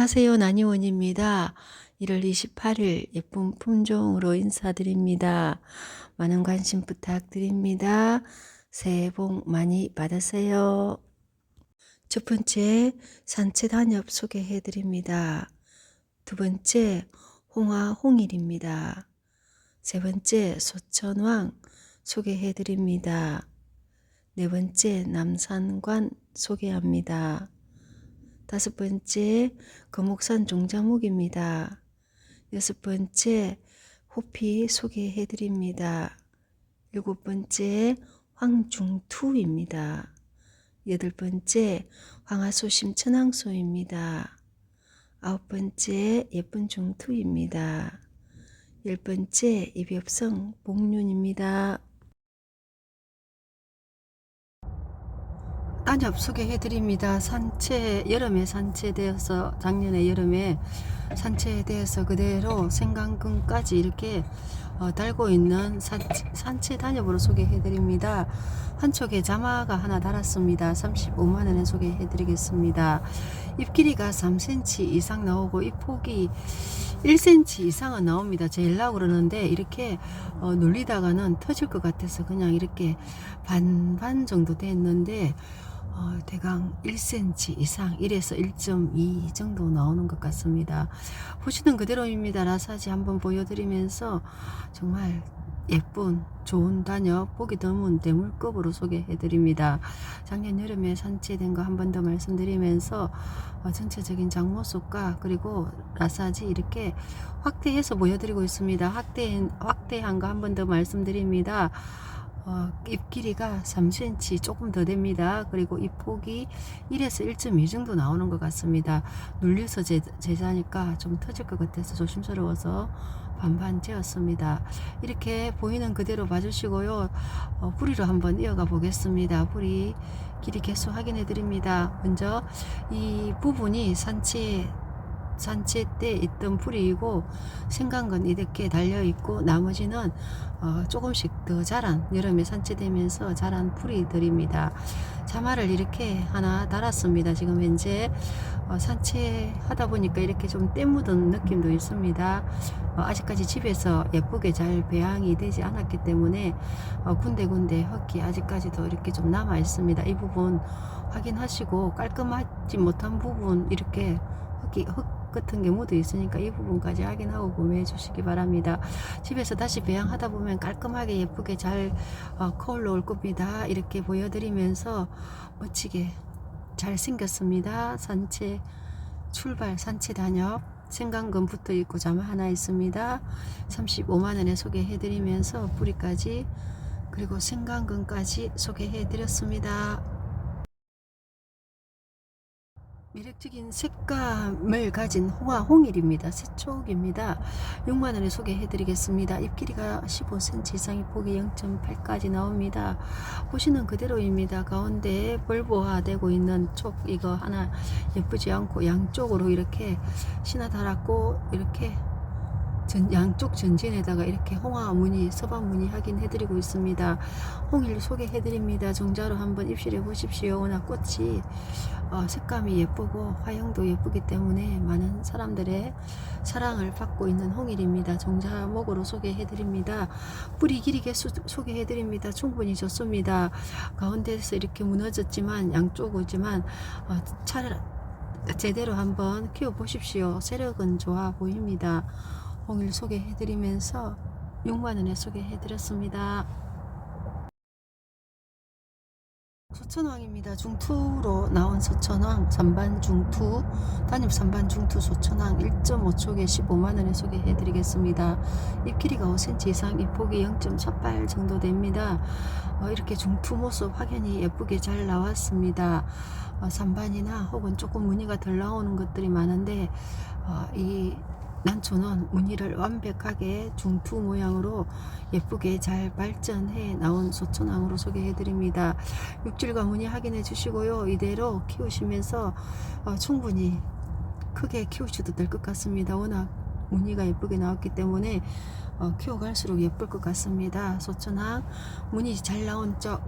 안녕하세요. 나니원입니다. 1월 28일 예쁜 품종으로 인사드립니다. 많은 관심 부탁드립니다. 새해 복 많이 받으세요. 첫 번째, 산채 단엽 소개해 드립니다. 두 번째, 홍화 홍일입니다. 세 번째, 소천왕 소개해 드립니다. 네 번째, 남산관 소개합니다. 다섯 번째, 거목산 종자목입니다. 여섯 번째, 호피 소개해 드립니다. 일곱 번째, 황중투입니다. 여덟 번째, 황하소심 천황소입니다. 아홉 번째, 예쁜 중투입니다. 열 번째, 이비엽성 복륜입니다. 단엽 소개해 드립니다. 산채 여름에 산채되어서 작년에 여름에 산채되어서 그대로 생강근까지 이렇게 어, 달고 있는 산채, 단엽으로 소개해 드립니다. 한쪽에 자마가 하나 달았습니다. 35만 원에 소개해 드리겠습니다. 잎 길이가 3cm 이상 나오고 잎 폭이 1cm 이상은 나옵니다. 제일라고 그러는데 이렇게 어, 눌리다가는 터질 것 같아서 그냥 이렇게 반반 정도 됐는데 어, 대강 1cm 이상 1에서 1.2 정도 나오는 것 같습니다. 보시는 그대로입니다. 라사지 한번 보여드리면서 정말 예쁜 좋은 단엽 보기 드문 대물급으로 소개해드립니다. 작년 여름에 산채된 거 한 번 더 말씀드리면서 어, 전체적인 장모습과 그리고 라사지 이렇게 확대해서 보여드리고 있습니다. 확대, 확대한 거 한 번 더 말씀드립니다. 어, 잎 길이가 3cm 조금 더 됩니다. 그리고 잎 폭이 1에서 1.2 정도 나오는 것 같습니다. 눌려서 제, 제자니까 좀 터질 것 같아서 조심스러워서 반반 재었습니다. 이렇게 보이는 그대로 봐주시고요. 어, 뿌리로 한번 이어가 보겠습니다. 뿌리 길이 개수 확인해 드립니다. 먼저 이 부분이 산채 산채 때 있던 풀이고 생강건 이렇게 달려 있고 나머지는 어, 조금씩 더 자란 여름에 산채되면서 자란 풀이들입니다. 자마를 이렇게 하나 달았습니다. 지금 현재 어, 산채하다 보니까 이렇게 좀 때 묻은 느낌도 있습니다. 어, 아직까지 집에서 예쁘게 잘 배양이 되지 않았기 때문에 어, 군데군데 흙이 아직까지도 이렇게 좀 남아 있습니다. 이 부분 확인하시고 깔끔하지 못한 부분 이렇게 흙이 흙 같은 게 묻어 있으니까 이 부분까지 확인하고 구매해 주시기 바랍니다. 집에서 다시 배양하다 보면 깔끔하게 예쁘게 잘 어, 거울로 올 겁니다. 이렇게 보여드리면서 멋지게 잘 생겼습니다. 산채 출발 산채 단엽 생강금 붙어 있고 자마 하나 있습니다. 35만 원에 소개해 드리면서 뿌리까지 그리고 생강금까지 소개해 드렸습니다. 매력적인 색감을 가진 홍화 홍일입니다. 새촉입니다. 6만원에 소개해드리겠습니다. 잎 길이가 15cm 이상의 폭이 0.8까지 나옵니다. 보시는 그대로입니다. 가운데 벌보화되고 있는 촉 이거 하나 예쁘지 않고 양쪽으로 이렇게 신화 달았고 이렇게 전, 양쪽 전진에다가 이렇게 홍화 무늬, 서방 무늬 확인해드리고 있습니다. 홍일 소개해드립니다. 종자로 한번 입실해 보십시오. 워낙 꽃이 어, 색감이 예쁘고 화형도 예쁘기 때문에 많은 사람들의 사랑을 받고 있는 홍일입니다. 종자목으로 소개해드립니다. 뿌리 길이 개수 소개해드립니다. 충분히 좋습니다. 가운데서 이렇게 무너졌지만 양쪽이지만 어, 차를 제대로 한번 키워 보십시오. 세력은 좋아 보입니다. 홍일 소개해드리면서 6만원에 소개해드렸습니다. 소천왕입니다. 중투로 나온 소천왕 잔반 중투 단입 잔반 중투 소천왕 1.5촉에 15만원에 소개해드리겠습니다. 잎 길이가 5cm 이상 잎 폭이 0.48 정도 됩니다. 어, 이렇게 중투 모습 확연히 예쁘게 잘 나왔습니다. 어, 잔반이나 혹은 조금 무늬가 덜 나오는 것들이 많은데 어, 이 난초는 무늬를 완벽하게 중투 모양으로 예쁘게 잘 발전해 나온 소천왕으로 소개해 드립니다. 육질과 무늬 확인해 주시고요. 이대로 키우시면서 어, 충분히 크게 키우셔도 될 것 같습니다. 워낙 무늬가 예쁘게 나왔기 때문에 어, 키워갈수록 예쁠 것 같습니다. 소천왕 무늬 잘 나온 쪽,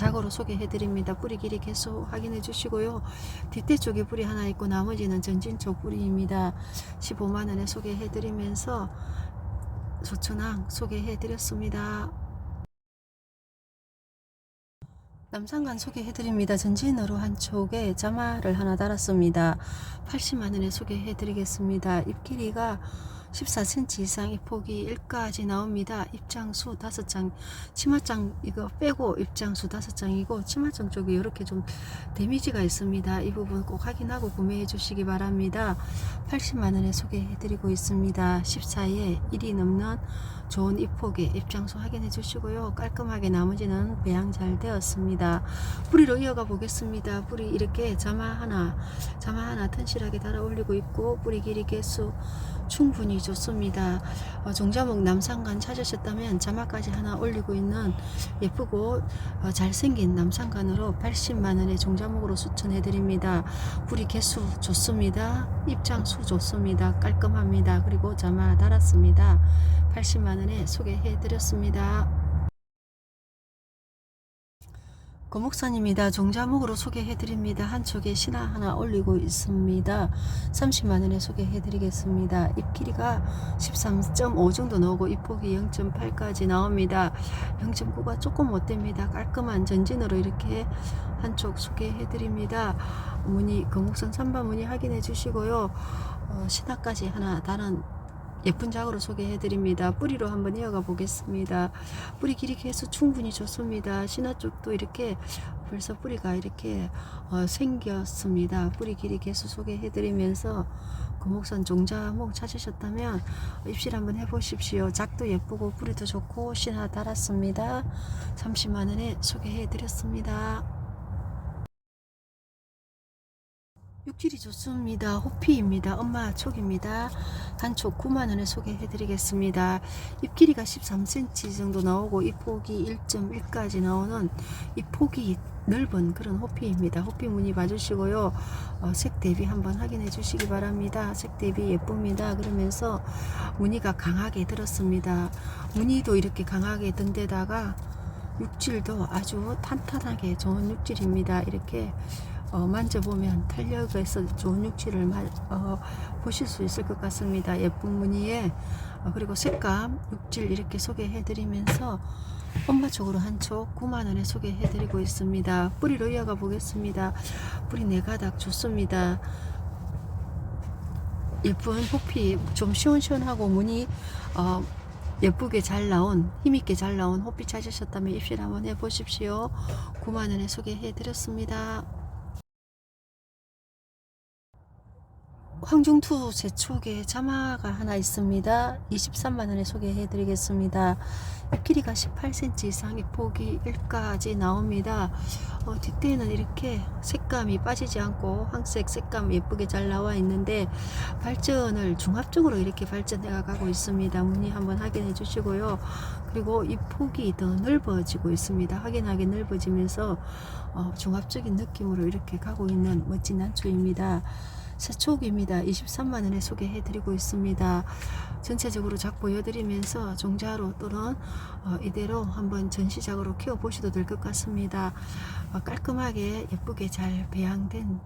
작으로 소개해 드립니다. 뿌리 길이 계속 확인해 주시고요. 뒷대 쪽에 뿌리 하나 있고 나머지는 전진 쪽 뿌리입니다. 15만 원에 소개해 드리면서 소천항 소개해 드렸습니다. 남산간 소개해 드립니다. 전진으로 한쪽에 자마를 하나 달았습니다. 80만 원에 소개해 드리겠습니다. 잎 길이가 14cm 이상 입폭이 1까지 나옵니다. 입장수 5장, 치마장 이거 빼고 입장수 5장이고 치마장 쪽이 이렇게 좀 데미지가 있습니다. 이 부분 꼭 확인하고 구매해 주시기 바랍니다. 80만 원에 소개해 드리고 있습니다. 14에 1이 넘는 좋은 입폭의 입장수 확인해 주시고요. 깔끔하게 나머지는 배양 잘 되었습니다. 뿌리로 이어가 보겠습니다. 뿌리 이렇게 자마 하나, 자마 하나 튼실하게 달아 올리고 있고 뿌리 길이 개수 충분히 좋습니다. 어, 종자목 남산간 찾으셨다면 자마까지 하나 올리고 있는 예쁘고 어, 잘생긴 남산간으로 80만 원의 종자목으로 추천해 드립니다. 뿌리 개수 좋습니다. 입장수 좋습니다. 깔끔합니다. 그리고 자마 달았습니다. 80만 원에 소개해 드렸습니다. 고목산입니다. 종자목으로 소개해 드립니다. 한쪽에 신화 하나 올리고 있습니다. 30만 원에 소개해 드리겠습니다. 잎 길이가 13.5 정도 나오고 잎폭이 0.8까지 나옵니다. 0.9가 조금 못 됩니다. 깔끔한 전진으로 이렇게 한쪽 소개해 드립니다. 무늬 고목산 3번 무늬 확인해 주시고요. 어, 신화까지 하나 다른 예쁜 작으로 소개해 드립니다. 뿌리로 한번 이어가 보겠습니다. 뿌리 길이 개수 충분히 좋습니다. 신화 쪽도 이렇게 벌써 뿌리가 이렇게 어, 생겼습니다. 뿌리 길이 개수 소개해 드리면서 고목선 종자목 찾으셨다면 입실 한번 해보십시오. 작도 예쁘고 뿌리도 좋고 신화 달았습니다. 30만 원에 소개해 드렸습니다. 육질이 좋습니다. 호피입니다. 엄마 촉입니다. 한촉 9만원에 소개해 드리겠습니다. 잎 길이가 13cm 정도 나오고 잎 폭이 1.1까지 나오는 잎 폭이 넓은 그런 호피입니다. 호피 무늬 봐주시고요. 어, 색 대비 한번 확인해 주시기 바랍니다. 색 대비 예쁩니다. 그러면서 무늬가 강하게 들었습니다. 무늬도 이렇게 강하게 든 데다가 육질도 아주 탄탄하게 좋은 육질입니다. 이렇게 어, 만져보면 탄력에서 좋은 육질을 마, 어, 보실 수 있을 것 같습니다. 예쁜 무늬에 어, 그리고 색감, 육질 이렇게 소개해 드리면서 엄마 쪽으로 한쪽 9만원에 소개해 드리고 있습니다. 뿌리로 이어가 보겠습니다. 뿌리 네 가닥 좋습니다. 예쁜 호피 좀 시원시원하고 무늬 어, 예쁘게 잘 나온 힘있게 잘 나온 호피 찾으셨다면 입실 한번 해보십시오. 9만원에 소개해 드렸습니다. 황중투 제 촉에 자마가 하나 있습니다. 23만원에 소개해 드리겠습니다. 잎 길이가 18cm 이상, 잎 폭이 1까지 나옵니다. 어, 뒷대는 이렇게 색감이 빠지지 않고 황색 색감 예쁘게 잘 나와 있는데 발전을 중합적으로 이렇게 발전해 가고 있습니다. 무늬 한번 확인해 주시고요. 그리고 잎 폭이 더 넓어지고 있습니다. 확연하게 넓어지면서 어, 중합적인 느낌으로 이렇게 가고 있는 멋진 난초입니다. 새촉입니다. 23만원에 소개해 드리고 있습니다. 전체적으로 작 보여드리면서 종자로 또는 어, 이대로 한번 전시작으로 키워 보셔도 될 것 같습니다. 어, 깔끔하게 예쁘게 잘 배양된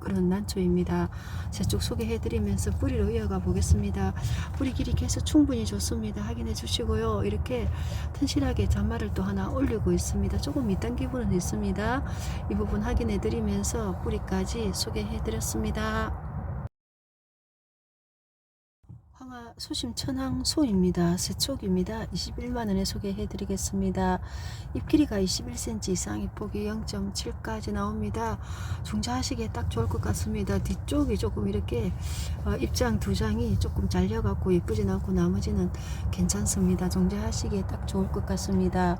그런 난초입니다. 새쪽 소개해 드리면서 뿌리로 이어가 보겠습니다. 뿌리 길이 계속 충분히 좋습니다. 확인해 주시고요. 이렇게 튼실하게 잔마를 또 하나 올리고 있습니다. 조금 밑단 기분은 있습니다. 이 부분 확인해 드리면서 뿌리까지 소개해 드렸습니다. 소심 천황 소입니다. 새촉입니다. 21만원에 소개해 드리겠습니다. 잎 길이가 21cm 이상, 잎 폭이 0.7까지 나옵니다. 종자하시기에 딱 좋을 것 같습니다. 뒤쪽이 조금 이렇게 어, 입장 두 장이 조금 잘려갖고 예쁘진 않고 나머지는 괜찮습니다. 종자하시기에 딱 좋을 것 같습니다.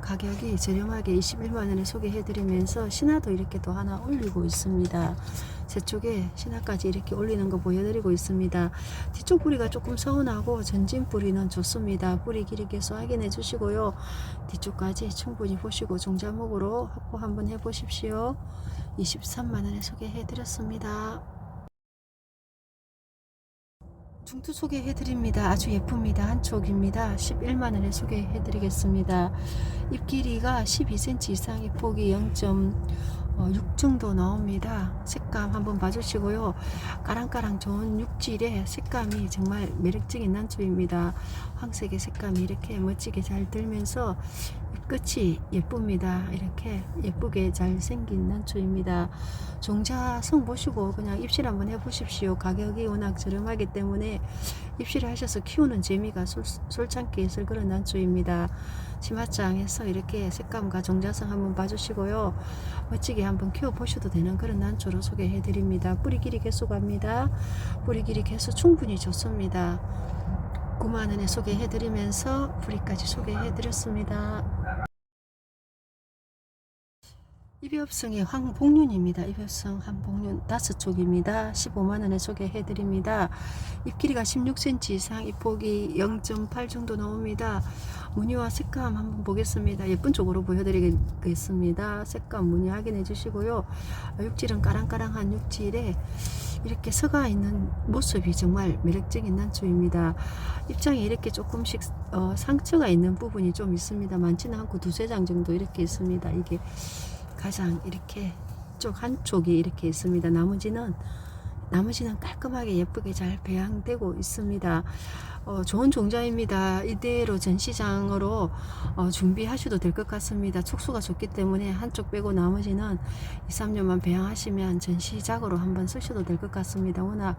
가격이 저렴하게 21만원에 소개해 드리면서 신화도 이렇게 또 하나 올리고 있습니다. 제 쪽에 신화까지 이렇게 올리는 거 보여드리고 있습니다. 뒤쪽 뿌리가 조금 서운하고 전진 뿌리는 좋습니다. 뿌리 길이 계속 확인해 주시고요. 뒤쪽까지 충분히 보시고 종자목으로 확보 한번 해 보십시오. 23만원에 소개해 드렸습니다. 중투 소개해 드립니다. 아주 예쁩니다. 한쪽입니다. 11만원에 소개해 드리겠습니다. 잎 길이가 12cm 이상, 잎 폭이 0.6 정도 나옵니다. 색감 한번 봐주시고요. 까랑까랑 좋은 육질의 색감이 정말 매력적인 난초입니다. 황색의 색감이 이렇게 멋지게 잘 들면서 잎 끝이 예쁩니다. 이렇게 예쁘게 잘 생긴 난초입니다. 종자성 보시고 그냥 입실 한번 해보십시오. 가격이 워낙 저렴하기 때문에 입실을 하셔서 키우는 재미가 솔, 솔찬게 있을 그런 난초입니다. 치마장에서 이렇게 색감과 종자성 한번 봐주시고요. 멋지게 한번 키워보셔도 되는 그런 난초로 소개해드립니다. 뿌리 길이 개수 갑니다. 뿌리 길이 개수 충분히 좋습니다. 9만 원에 소개해드리면서 뿌리까지 소개해드렸습니다. 입엽성의 황복륜입니다. 입엽성 한복륜 다섯 쪽입니다. 15만 원에 소개해드립니다. 잎 길이가 16cm 이상, 잎 폭이 0.8 정도 나옵니다. 무늬와 색감 한번 보겠습니다. 예쁜 쪽으로 보여드리겠습니다. 색감 무늬 확인해 주시고요. 육질은 까랑까랑한 육질에 이렇게 서가 있는 모습이 정말 매력적인 난초입니다. 입장에 이렇게 조금씩 어, 상처가 있는 부분이 좀 있습니다. 많지는 않고 두세 장 정도 이렇게 있습니다. 이게 가장 이렇게 쪽 한쪽이 이렇게 있습니다. 나머지는 나머지는 깔끔하게 예쁘게 잘 배양되고 있습니다. 어, 좋은 종자입니다. 이대로 전시장으로 어, 준비하셔도 될 것 같습니다. 촉수가 좋기 때문에 한쪽 빼고 나머지는 2, 3년만 배양하시면 전시작으로 한번 쓰셔도 될 것 같습니다. 워낙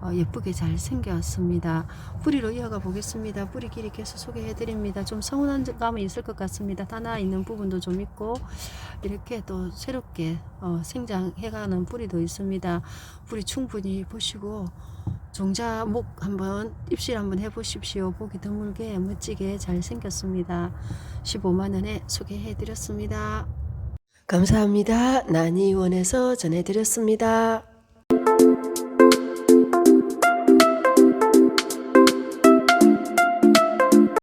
어, 예쁘게 잘 생겼습니다. 뿌리로 이어가 보겠습니다. 뿌리 길이 계속 소개해 드립니다. 좀 서운한 감은 있을 것 같습니다. 하나 있는 부분도 좀 있고 이렇게 또 새롭게 어, 생장해가는 뿌리도 있습니다. 뿌리 충분히 보시고 종자목 한번 입실 한번 해보십시오. 보기 드물게 멋지게 잘 생겼습니다. 15만원에 소개해드렸습니다. 감사합니다. 난이원에서 전해드렸습니다.